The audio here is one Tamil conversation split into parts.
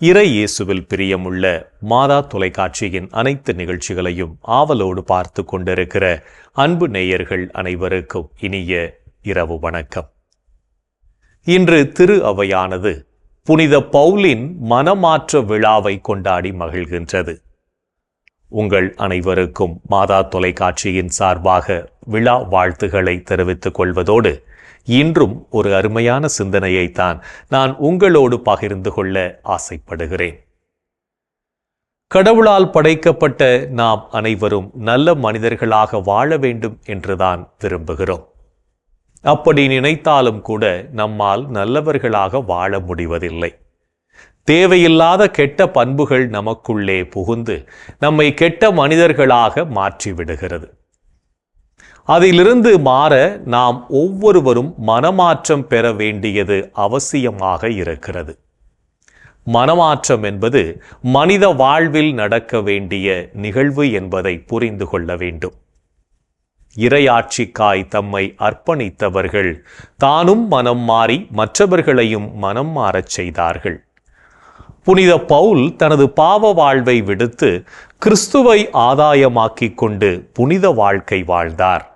இறை இயேசுவில் பிரியமுள்ள மாதா தொலைக்காட்சியின் அனைத்து நிகழ்ச்சிகளையும் ஆவலோடு பார்த்து கொண்டிருக்கிற அன்பு நேயர்கள் அனைவருக்கும் இனிய இரவு வணக்கம். இன்று திரு அவையானது புனித பவுலின் மனமாற்ற விழாவை கொண்டாடி மகிழ்கின்றது. உங்கள் அனைவருக்கும் மாதா தொலைக்காட்சியின் சார்பாக விழா வாழ்த்துகளை தெரிவித்துக் கொள்வதோடு இன்றும் ஒரு அருமையான சிந்தனையைத்தான் நான் உங்களோடு பகிர்ந்து கொள்ள ஆசைப்படுகிறேன். கடவுளால் படைக்கப்பட்ட நாம் அனைவரும் நல்ல மனிதர்களாக வாழ வேண்டும் என்றுதான் விரும்புகிறோம். அப்படி நினைத்தாலும் கூட நம்மால் நல்லவர்களாக வாழ முடிவதில்லை. தேவையில்லாத கெட்ட பண்புகள் நமக்குள்ளே புகுந்து நம்மை கெட்ட மனிதர்களாக மாற்றிவிடுகிறது. அதிலிருந்து மாற நாம் ஒவ்வொருவரும் மனமாற்றம் பெற வேண்டியது அவசியமாக இருக்கிறது. மனமாற்றம் என்பது மனித வாழ்வில் நடக்க வேண்டிய நிகழ்வு என்பதை புரிந்து கொள்ள வேண்டும். இரையாட்சிக்காய் தம்மை அர்ப்பணித்தவர்கள் தானும் மனம் மாறி மற்றவர்களையும் மனம் மாறச் செய்தார்கள். புனித பவுல் தனது பாவ வாழ்வை விடுத்து கிறிஸ்துவை ஆதாயமாக்கிக் கொண்டு புனித வாழ்க்கை வாழ்ந்தார்.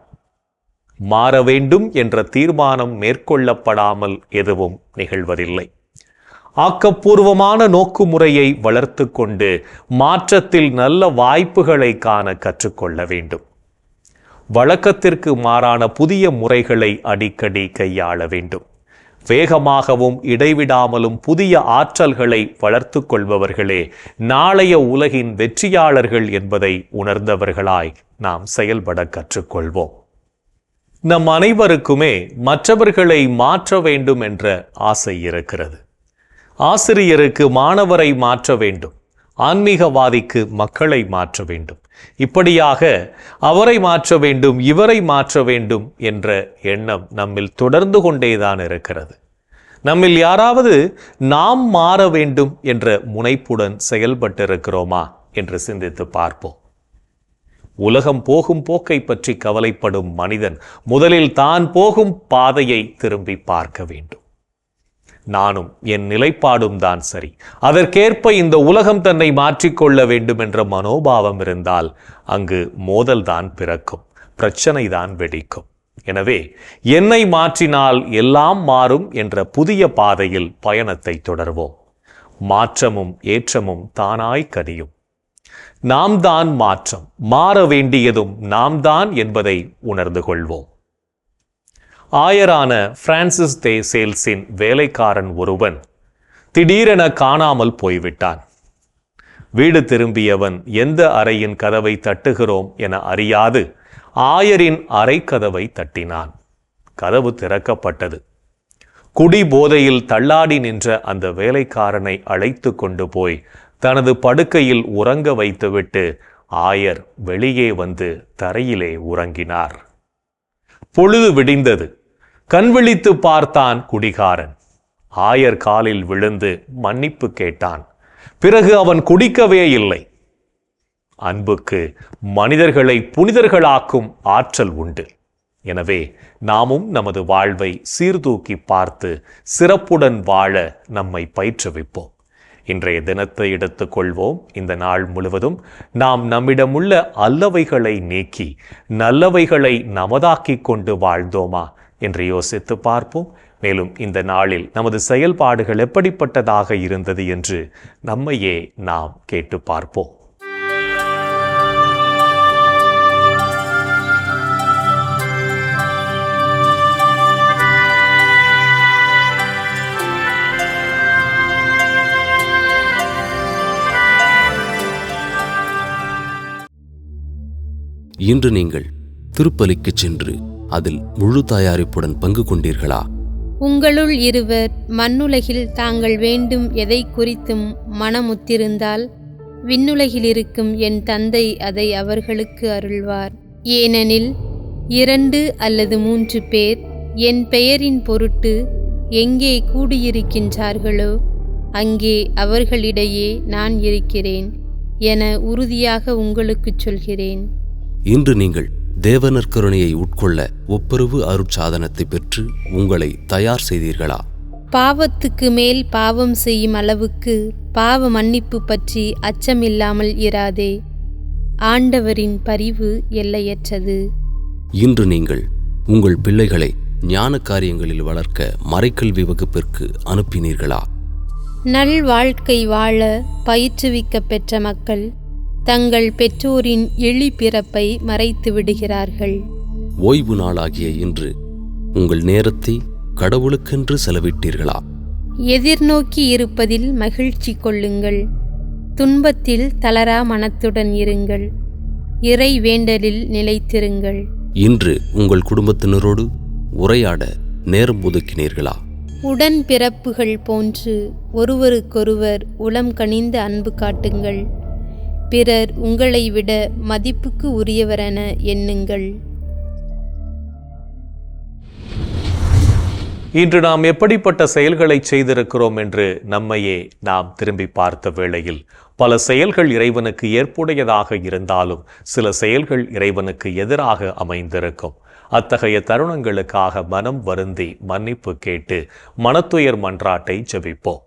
மாற வேண்டும் என்ற தீர்மானம் மேற்கொள்ளப்படாமல் எதுவும் நிகழ்வதில்லை. ஆக்கப்பூர்வமான நோக்குமுறையை வளர்த்து கொண்டு மாற்றத்தில் நல்ல வாய்ப்புகளை காண கற்றுக்கொள்ள வேண்டும். வழக்கத்திற்கு மாறான புதிய முறைகளை அடிக்கடி கையாள வேண்டும். வேகமாகவும் இடைவிடாமலும் புதிய ஆற்றல்களை வளர்த்து கொள்பவர்களே நாளைய உலகின் வெற்றியாளர்கள் என்பதை உணர்ந்தவர்களாய் நாம் செயல்பட கற்றுக்கொள்வோம். நம் அனைவருக்குமே மற்றவர்களை மாற்ற வேண்டும் என்ற ஆசை இருக்கிறது. ஆசிரியருக்கு மாணவரை மாற்ற வேண்டும். ஆன்மீகவாதிக்கு மக்களை மாற்ற வேண்டும். இப்படியாக அவரை மாற்ற வேண்டும் இவரை மாற்ற வேண்டும் என்ற எண்ணம் நம்மில் தொடர்ந்து கொண்டேதான் இருக்கிறது. நம்மில் யாராவது நாம் மாற வேண்டும் என்ற முனைப்புடன் செயல்பட்டிருக்கிறோமா என்று சிந்தித்து பார்ப்போம். உலகம் போகும் போக்கை பற்றி கவலைப்படும் மனிதன் முதலில் தான் போகும் பாதையை திரும்பி பார்க்க வேண்டும். நானும் என் நிலைப்பாடும் தான் சரி. அதற்கேற்ப இந்த உலகம் தன்னை மாற்றிக்கொள்ள வேண்டும் என்ற மனோபாவம் இருந்தால் அங்கு மோதல்தான் பிறக்கும் பிரச்சனை தான் வெடிக்கும். எனவே என்னை மாற்றினால் எல்லாம் மாறும் என்ற புதிய பாதையில் பயணத்தை தொடர்வோம். மாற்றமும் ஏற்றமும் தானாய் கனியும். நாம் தான் மாற்றம். மாற வேண்டியதும் நாம் தான் என்பதை உணர்ந்து கொள்வோம். ஆயரான பிரான்சிஸ் தே சேல்ஸின் வேலைக்காரன் ஒருவன் திடீரென காணாமல் போய்விட்டான். வீடு திரும்பியவன் எந்த அறையின் கதவை தட்டுகிறோம்? என அறியாது ஆயரின் அறை கதவை தட்டினான். கதவு திறக்கப்பட்டது. குடி போதையில் தள்ளாடி நின்ற அந்த வேலைக்காரனை அழைத்து கொண்டு போய் தனது படுக்கையில் உறங்க வைத்துவிட்டு ஆயர் வெளியே வந்து தரையிலே உறங்கினார். பொழுது விடிந்தது. கண்விழித்து பார்த்தான் குடிகாரன். ஆயர் காலில் விழுந்து மன்னிப்பு கேட்டான். பிறகு அவன் குடிக்கவே இல்லை. அன்புக்கு மனிதர்களை புனிதர்களாக்கும் ஆற்றல் உண்டு. எனவே நாமும் நமது வாழ்வை சீர்தூக்கி பார்த்து சிறப்புடன் வாழ நம்மை பயிற்றுவிப்போம். இன்றைய தினத்தை எடுத்துக்கொள்வோம். இந்த நாள் முழுவதும் நாம் நம்மிடமுள்ள அல்லவைகளை நீக்கி நல்லவைகளை நமதாக்கிக் கொண்டு வாழ்ந்தோமா என்று யோசித்து பார்ப்போம். மேலும் இந்த நாளில் நமது செயல்பாடுகள் எப்படிப்பட்டதாக இருந்தது என்று நம்மையே நாம் கேட்டு பார்ப்போம். இன்று நீங்கள் திருப்பலிக்குச் சென்று அதில் முழு தயாரிப்புடன் பங்கு கொண்டீர்களா? உங்களுள் இருவர் மண்ணுலகில் தாங்கள் வேண்டும் எதை குறித்தும் மனமுத்திருந்தால் விண்ணுலகில் இருக்கும் என் தந்தை அதை அவர்களுக்கு அருள்வார். ஏனெனில் இரண்டு அல்லது மூன்று பேர் என் பெயரின் பொருட்டு எங்கே கூடியிருக்கின்றார்களோ அங்கே அவர்களிடையே நான் இருக்கிறேன் என உறுதியாக உங்களுக்குச் சொல்கிறேன். இன்று நீங்கள் தேவனர் கருணையை உட்கொள்ள ஒப்புரவு அருட்சாதனத்தை பெற்று உங்களை தயார் செய்தீர்களா? பாவத்துக்கு மேல் பாவம் செய்யும் அளவுக்கு பாவ மன்னிப்பு பற்றி அச்சமில்லாமல் இராதே. ஆண்டவரின் பரிவு எல்லையற்றது. இன்று நீங்கள் உங்கள் பிள்ளைகளை ஞான காரியங்களில் வளர்க்க மறைக்கல்வி வகுப்பிற்கு அனுப்பினீர்களா? நல் வாழ்க்கை வாழ பயிற்றுவிக்க பெற்ற மக்கள் தங்கள் பெற்றோரின் எளி பிறப்பை மறைத்து விடுகிறார்கள் ஓய்வு நாளாகிய இன்று உங்கள் நேரத்தை கடவுளுக்கென்று செலவிட்டீர்களா? எதிர்நோக்கி இருப்பதில் மகிழ்ச்சி கொள்ளுங்கள். துன்பத்தில் தளரா மனத்துடன் இருங்கள். இறை வேண்டலில் நிலைத்திருங்கள். இன்று உங்கள் குடும்பத்தினரோடு உரையாட நேரம் ஒதுக்கினீர்களா? உடன் பிறப்புகள் போன்று ஒருவருக்கொருவர் உளம் கனிந்த அன்பு காட்டுங்கள். பிறர் உங்களை விட மதிப்புக்கு உரியவரென எண்ணுங்கள். இன்று நாம் எப்படிப்பட்ட செயல்களை செய்திருக்கிறோம் என்று நம்மையே நாம் திரும்பி பார்த்த வேளையில் பல செயல்கள் இறைவனுக்கு ஏற்புடையதாக இருந்தாலும் சில செயல்கள் இறைவனுக்கு எதிராக அமைந்திருக்கும். அத்தகைய தருணங்களுக்காக மனம் வருந்தி மன்னிப்பு கேட்டு மனத்துயர் மன்றாட்டை ஜெபிப்போம்.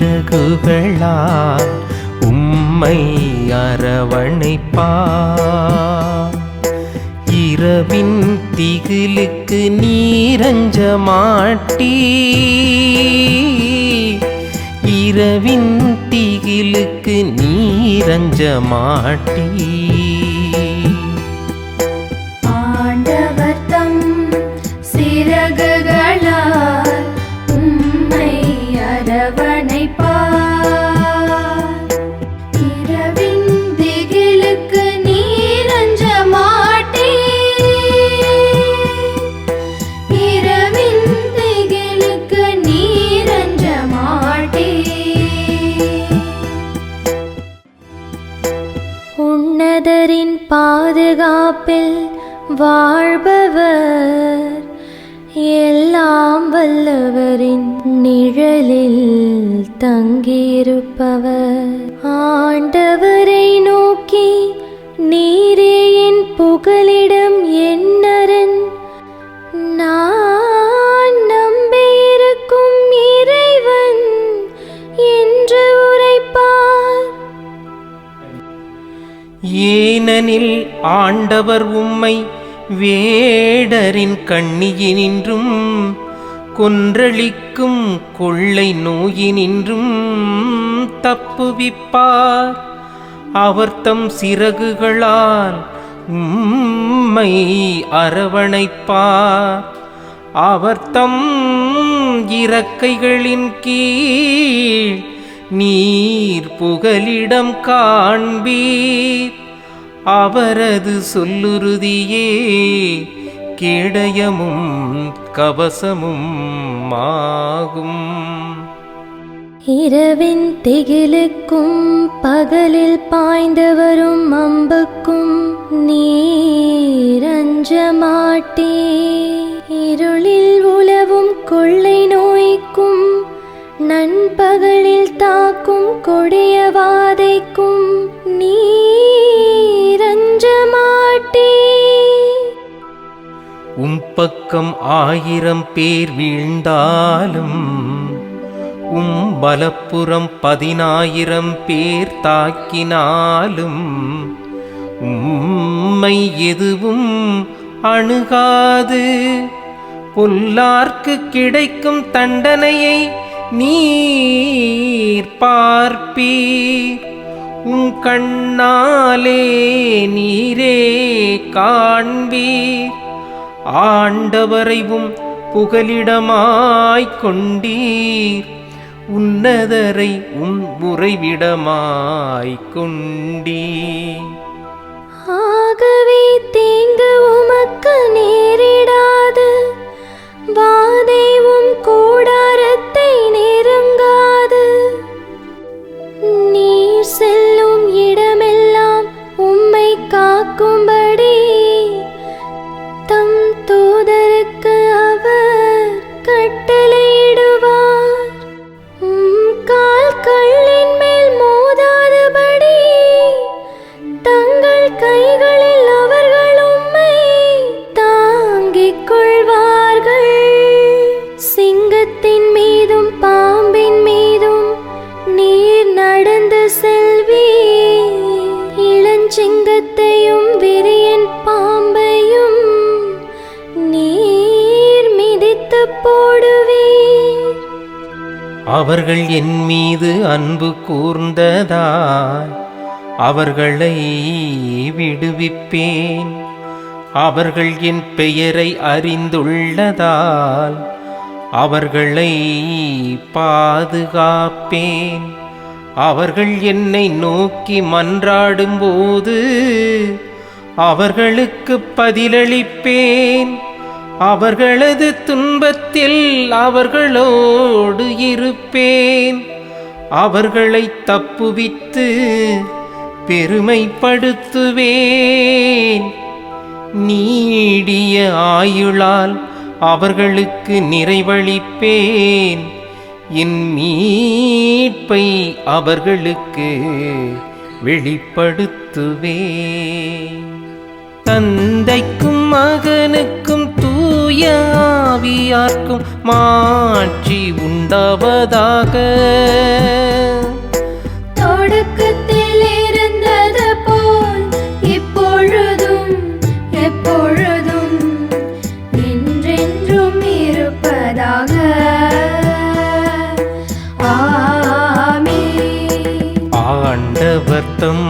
சிறகுகளால் உம்மை அரவணைப்பா இரவின் திகிலுக்கு நீரஞ்ச மாட்டி இரவின் திகிலுக்கு நீரஞ்ச மாட்டி ஆண்டவர் வாழ்பவர் எல்லாம் வல்லவரின் நிழலில் தங்கியிருப்பவர். ஆண்டவரை நோக்கி நீரே என் புகலிடம் என்னரன். நான் நம்பியிருக்கும் இறைவன் என்று உரைப்பார். ஏனெனில் ஆண்டவர் உம்மை வேடரின் கண்ணியினின்றும் கொன்றளிக்கும் கொள்ளை நோயினின்றும் தப்புவிப்பார். அவர்த்தம் சிறகுகளால் உம்மை அரவணைப்பார். அவர்த்தம் இறக்கைகளின் கீழ் நீர் புகலிடம் காண்பீர். அவரது சொல்லுறுதியே கேடயமும் கவசமும் ஆகும். இரவின் திகிலுக்கும் பகலில் பாய்ந்து வரும் அம்புக்கும் நீரஞ்ச மாட்டே. இருளில் உழவும் கொள்ளை நோய்க்கும் நண்பகலில் தாக்கும் கொடிய வாதைக்கும் நீரஞ்ச பக்கம் ஆயிரம் பேர் வீழ்ந்தாலும் உம் பலப்புறம் பதினாயிரம் பேர் தாக்கினாலும் உம்மை எதுவும் அணுகாது. பொல்லார்க்கு கிடைக்கும் தண்டனையை நீர் பார்ப்பீர். உம் கண்ணாலே நீரே காண்பீர். ஆண்டவரைவும் புகலிடமாய்க் கொண்டீர். உன்னதரை உம் உறைவிடமாய்க் கொண்டீர். ஆகவே தீங்கு அவர்கள் என் மீது அன்பு கூர்ந்ததால் அவர்களை விடுவிப்பேன். அவர்கள் என் பெயரை அறிந்துள்ளதால் அவர்களை பாதுகாப்பேன். அவர்கள் என்னை நோக்கி மன்றாடும்போது அவர்களுக்கு பதிலளிப்பேன். அவர்களது துன்பத்தில் அவர்களோடு இருப்பேன். அவர்களை தப்புவித்து பெருமைப்படுத்துவேன். நீடிய ஆயுளால் அவர்களுக்கு நிறைவளிப்பேன். என் மீட்பை அவர்களுக்கு வெளிப்படுத்துவேன். தந்தைக்கும் மகனுக்கும் ஆவியார்க்கும் மாற்றி உண்டாவதாக. தொடக்கத்தில் இருந்தது போல் இப்பொழுதும் எப்பொழுதும் என்றென்றும் இருப்பதாக. ஆமென் ஆண்டவர் தம்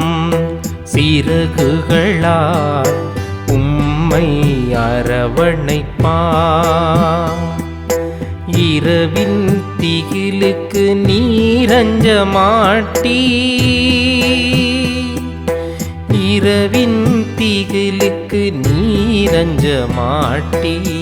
சிறகுகளால் உம்மை அரவணைப்பார் இரவின் திகிலுக்கு நீரஞ்ச மாட்டி. இரவின் திகிலுக்கு நீரஞ்ச மாட்டீ.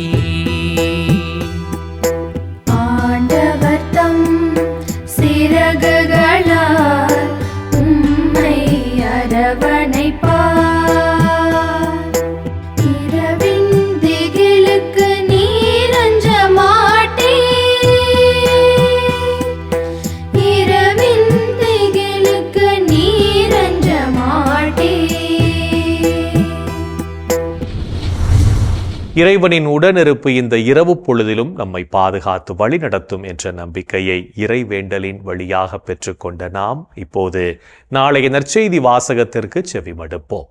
இறைவனின் உடனிருப்பு இந்த இரவு பொழுதிலும் நம்மை பாதுகாத்து வழிநடத்தும் என்ற நம்பிக்கையை இறைவேண்டலின் வழியாக பெற்றுக்கொண்ட நாம் இப்போது நாளைய நற்செய்தி வாசகத்திற்கு செவிமடுப்போம்.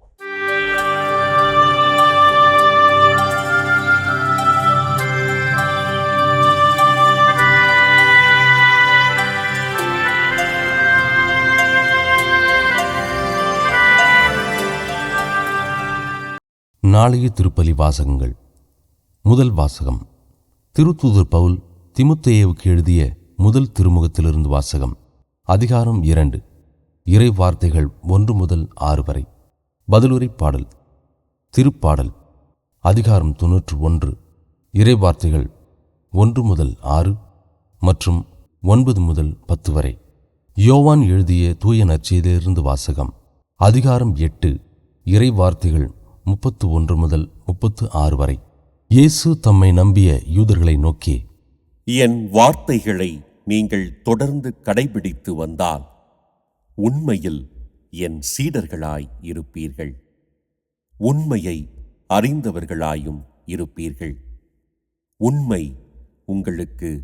நாளைய திருப்பலி வாசகங்கள். முதல் வாசகம். திருத்தூதர் பவுல் திமுத்தேயுவுக்கு எழுதிய முதல் திருமுகத்திலிருந்து வாசகம். அதிகாரம் இரண்டு. இறை வார்த்தைகள் ஒன்று முதல் ஆறு வரை. பதிலுரை பாடல். திருப்பாடல். அதிகாரம் தொன்னூற்று ஒன்று. இறை வார்த்தைகள் ஒன்று முதல் ஆறு மற்றும் ஒன்பது முதல் பத்து வரை. யோவான் எழுதிய தூய நற்செய்தியிலிருந்து வாசகம். அதிகாரம் எட்டு. இறை வார்த்தைகள் முப்பத்து ஒன்று முதல் முப்பத்து ஆறு வரை. இயேசு தம்மை நம்பிய யூதர்களை நோக்கி என் வார்த்தைகளை நீங்கள் தொடர்ந்து கடைபிடித்து வந்தால் உண்மையில் என் சீடர்களாய் இருப்பீர்கள். உண்மையை அறிந்தவர்களாயும் இருப்பீர்கள். உண்மை உங்களுக்கு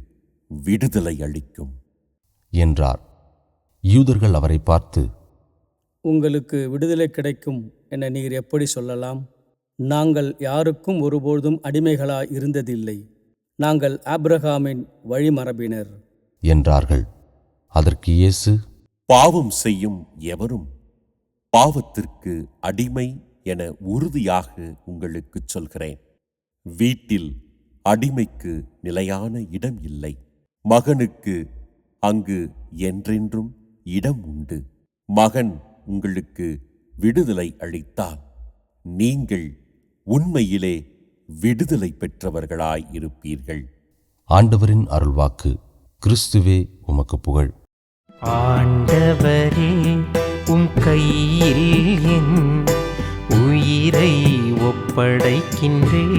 விடுதலை அளிக்கும். என்றார். யூதர்கள் அவரை பார்த்து உங்களுக்கு விடுதலை கிடைக்கும் என நீர் எப்படி சொல்லலாம்? நாங்கள் யாருக்கும் ஒருபொழுதும் அடிமைகளாய் இருந்ததில்லை. நாங்கள் ஆபிரகாமின் வழிமரபினர். என்றார்கள். அதற்கு இயேசு பாவம் செய்யும் எவரும் பாவத்திற்கு அடிமை என உறுதியாக உங்களுக்குச் சொல்கிறேன். வீட்டில் அடிமைக்கு நிலையான இடம் இல்லை. மகனுக்கு அங்கு என்றென்றும் இடம் உண்டு. மகன் உங்களுக்கு விடுதலை அளித்தால் நீங்கள் உண்மையிலே விடுதலை பெற்றவர்களாய் இருப்பீர்கள். ஆண்டவரின் அருள்வாக்கு கிறிஸ்துவே உமக்கு புகழ். ஆண்டவரே உம் கையில் என் உயிரை ஒப்படைக்கின்றே.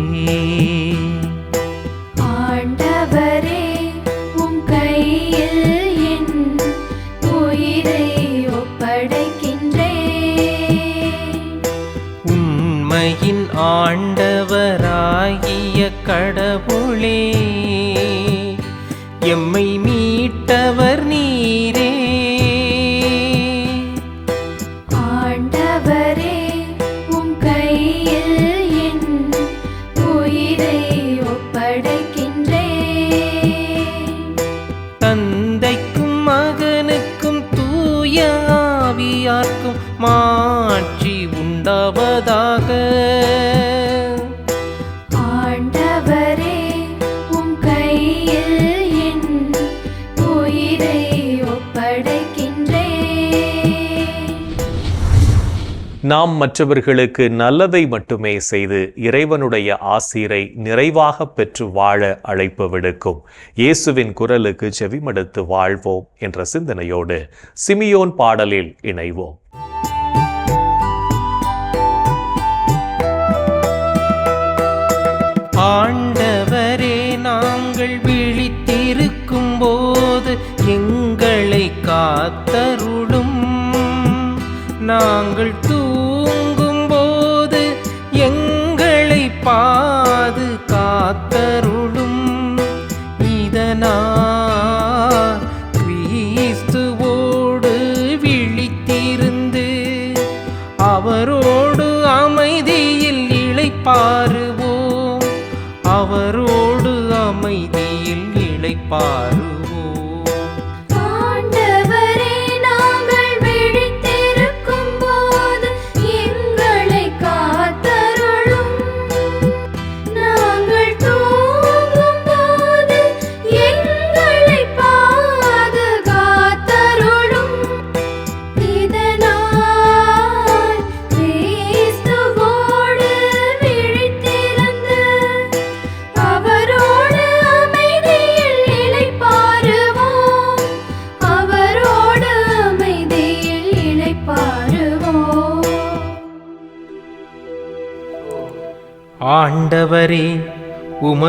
உலகின் ஆண்டவராகிய கடவுளே. நாம் மற்றவர்களுக்கு நல்லதை மட்டுமே செய்து இறைவனுடைய ஆசீரை நிறைவாக பெற்று வாழ அழைப்பு விடுக்கும் இயேசுவின் குரலுக்கு செவிமடுத்து வாழ்வோம் என்ற சிந்தனையோடு சிமியோன் பாடலில் இணைவோம். ஆண்டவரே நாங்கள் விழித்திருக்கும் போது எங்களை காத்தருளும். நாங்கள் தூ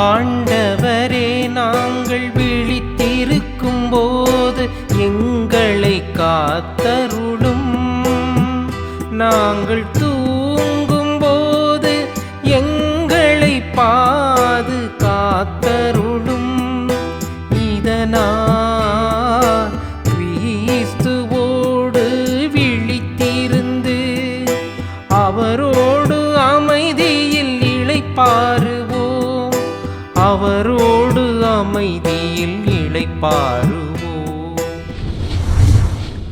ஆமென்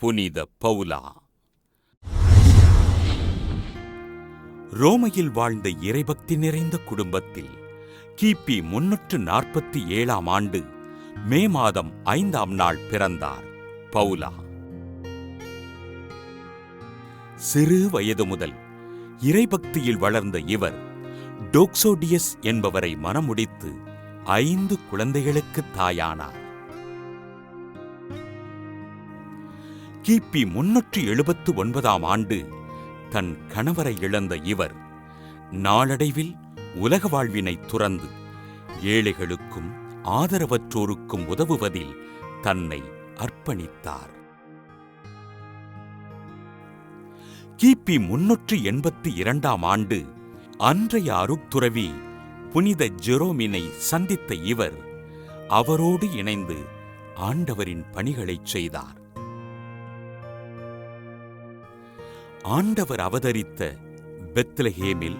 புனித பவுலா. ரோமையில் வாழ்ந்த இறைபக்தி நிறைந்த குடும்பத்தில் கிபி முன்னூற்று நாற்பத்தி ஏழாம் ஆண்டு மே மாதம் ஐந்தாம் நாள் பிறந்தார் பவுலா. சிறு வயது முதல் இறைபக்தியில் வளர்ந்த இவர் டோக்சோடியஸ் என்பவரை மணமுடித்து ஐந்து குழந்தைகளுக்கு தாயானார். கிபி முன்னூற்றி எழுபத்து ஒன்பதாம் ஆண்டு தன் கணவரை இழந்த இவர் நாளடைவில் உலக வாழ்வினை துறந்து ஏழைகளுக்கும் ஆதரவற்றோருக்கும் உதவுவதில் தன்னை அர்ப்பணித்தார். கிபி முன்னூற்றி எண்பத்தி இரண்டாம் ஆண்டு அன்றைய அருட்துறவி புனித ஜெரோமினை சந்தித்த இவர் அவரோடு இணைந்து ஆண்டவரின் பணிகளைச் செய்தார். ஆண்டவர் அவதரித்த பெத்லஹேமில்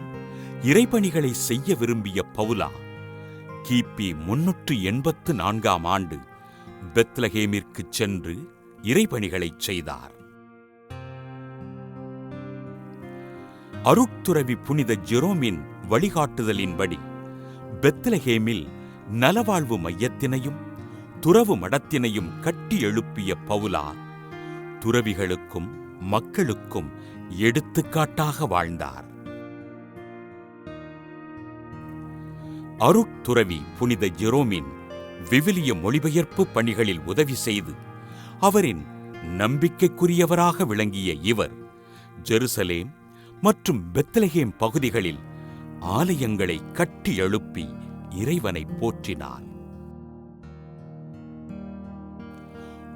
இறைபணிகளை செய்ய விரும்பிய பவுலா கிபி முன்னூற்று எண்பத்து நான்காம் ஆண்டு பெத்லஹேமிற்கு சென்று இறைபணிகளை செய்தார். அருட்துறவி புனித ஜெரோமின் வழிகாட்டுதலின்படி பெத்லஹேமில் நலவாழ்வு மையத்தினையும் துறவு மடத்தினையும் கட்டி எழுப்பிய பவுலா துறவிகளுக்கும் மக்களுக்கும் எடுத்துக்காட்டாக வாழ்ந்தார். அருட்துறவி புனித ஜெரோமின் விவிலிய மொழிபெயர்ப்பு பணிகளில் உதவி செய்து அவரின் நம்பிக்கைக்குரியவராக விளங்கிய இவர் ஜெருசலேம் மற்றும் பெத்லஹேம் பகுதிகளில் ஆலயங்களை கட்டி எழுப்பி இறைவனை போற்றினார்.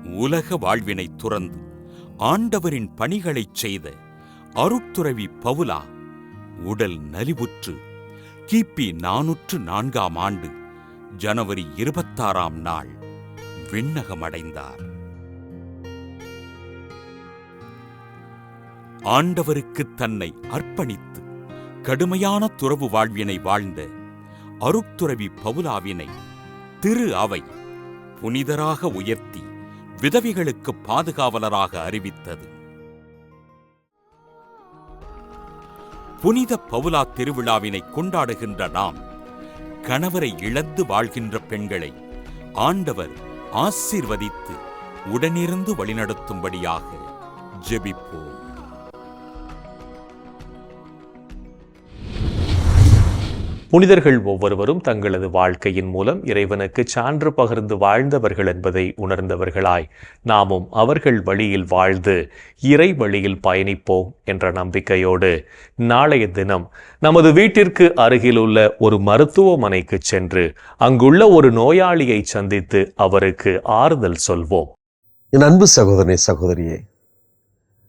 உலக வாழ்வினை துறந்து ஆண்டவரின் பணிகளைச் செய்த அருட்துறவி பவுலா உடல் நலிவுற்று கிபி நானூற்று நான்காம் ஆண்டு ஜனவரி இருபத்தாறாம் நாள் விண்ணகமடைந்தார். ஆண்டவருக்கு தன்னை அர்ப்பணித்து கடுமையான துறவு வாழ்வினை வாழ்ந்த அருட்துறவி பவுலாவினை திரு அவை புனிதராக உயர்த்தி விதவிகளுக்கு பாதுகாவலராக அறிவித்தது. புனித பவுலா திருவிழாவினை கொண்டாடுகின்ற நாம் கணவரை இழந்து வாழ்கின்ற பெண்களை ஆண்டவர் ஆசீர்வதித்து உடனிருந்து வழிநடத்தும்படியாக ஜெபிப்போம். புனிதர்கள் ஒவ்வொருவரும் தங்களது வாழ்க்கையின் மூலம் இறைவனுக்கு சான்று பகிர்ந்து வாழ்ந்தவர்கள் என்பதை உணர்ந்தவர்களாய். நாமும் அவர்கள் வழியில் வாழ்ந்து இறை வழியில் பயணிப்போம் என்ற நம்பிக்கையோடு நாளைய தினம் நமது வீட்டிற்கு அருகிலுள்ள ஒரு மருத்துவமனைக்கு சென்று அங்குள்ள ஒரு நோயாளியை சந்தித்து அவருக்கு ஆறுதல் சொல்வோம். என் அன்பு சகோதரனே சகோதரியே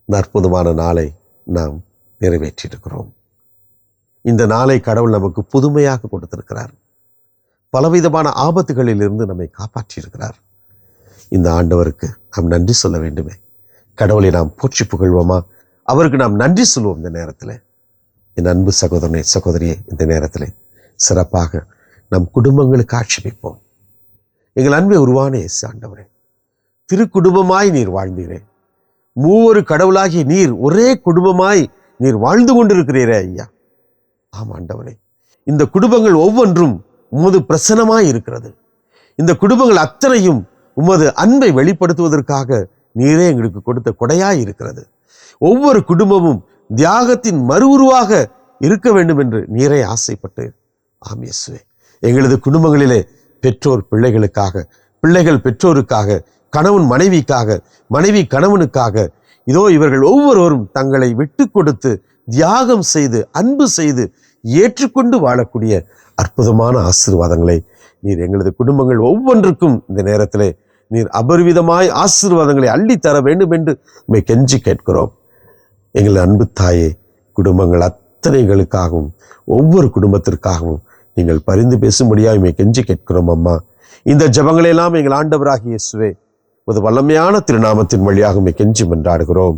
இந்த அற்புதமான நாளை நாம் நிறைவேற்றியிருக்கிறோம். இந்த நாளை கடவுள் நமக்கு புதுமையாக கொடுத்திருக்கிறார். பலவிதமான ஆபத்துகளிலிருந்து நம்மை காப்பாற்றியிருக்கிறார். இந்த ஆண்டவருக்கு நாம் நன்றி சொல்ல வேண்டுமே. கடவுளை நாம் போற்றி புகழ்வோமா? அவருக்கு நாம் நன்றி சொல்லுவோம் இந்த நேரத்தில். என் அன்பு சகோதரனே சகோதரியே இந்த நேரத்தில் சிறப்பாக நம் குடும்பங்களுக்கு ஆட்சேபிப்போம். எங்கள் அன்பை உருவான இயேசு ஆண்டவரே திருக்குடும்பமாய் நீர் வாழ்ந்தீரே. மூவொரு கடவுளாகிய நீர் ஒரே குடும்பமாய் நீர் வாழ்ந்து கொண்டிருக்கிறீரே ஐயா. ஆம் ஆண்டவரே. இந்த குடும்பங்கள் ஒவ்வொன்றும் உமது பிரசனமாய் இருக்கிறது. இந்த குடும்பங்கள் அத்தனையும் உமது அன்பை வெளிப்படுத்துவதற்காக நீரே எங்களுக்கு கொடுத்த கொடையாய் இருக்கிறது. ஒவ்வொரு குடும்பமும் தியாகத்தின் மறு உருவாக இருக்க வேண்டும் என்று நீரே ஆசைப்பட்டு. ஆம் இயேசுவே. எங்களது குடும்பங்களிலே பெற்றோர் பிள்ளைகளுக்காக பிள்ளைகள் பெற்றோருக்காக கணவன் மனைவிக்காக மனைவி கணவனுக்காக இதோ இவர்கள் ஒவ்வொருவரும் தங்களை விட்டு கொடுத்து தியாகம் செய்து அன்பு செய்து ஏற்றுக்கொண்டு வாழக்கூடிய அற்புதமான ஆசீர்வாதங்களை நீர் எங்களது குடும்பங்கள் ஒவ்வொன்றுக்கும் இந்த நேரத்தில் நீர் அபரிவிதமாய் ஆசீர்வாதங்களை அள்ளித்தர வேண்டும் என்று உண்மை கெஞ்சி கேட்கிறோம். எங்கள் அன்பு தாயே குடும்பங்கள் அத்தனைகளுக்காகவும் ஒவ்வொரு குடும்பத்திற்காகவும் நீங்கள் பரிந்து பேசும்படியாக உண்மை கெஞ்சி கேட்கிறோம் அம்மா. இந்த ஜபங்களெல்லாம் எங்கள் ஆண்டவராகிய இயேசுவே ஒரு வல்லமையான திருநாமத்தின் வழியாக உண்மை கெஞ்சி மன்றாடுகிறோம்.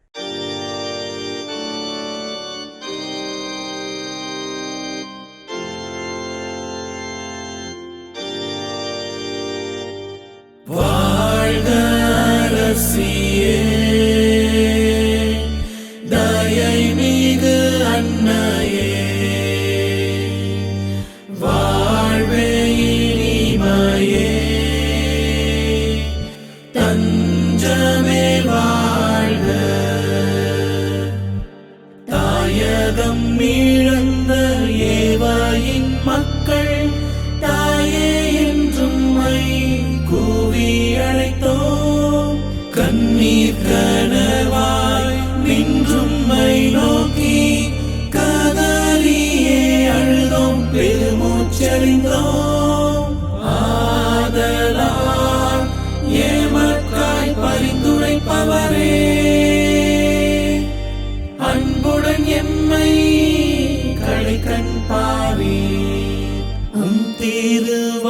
திரு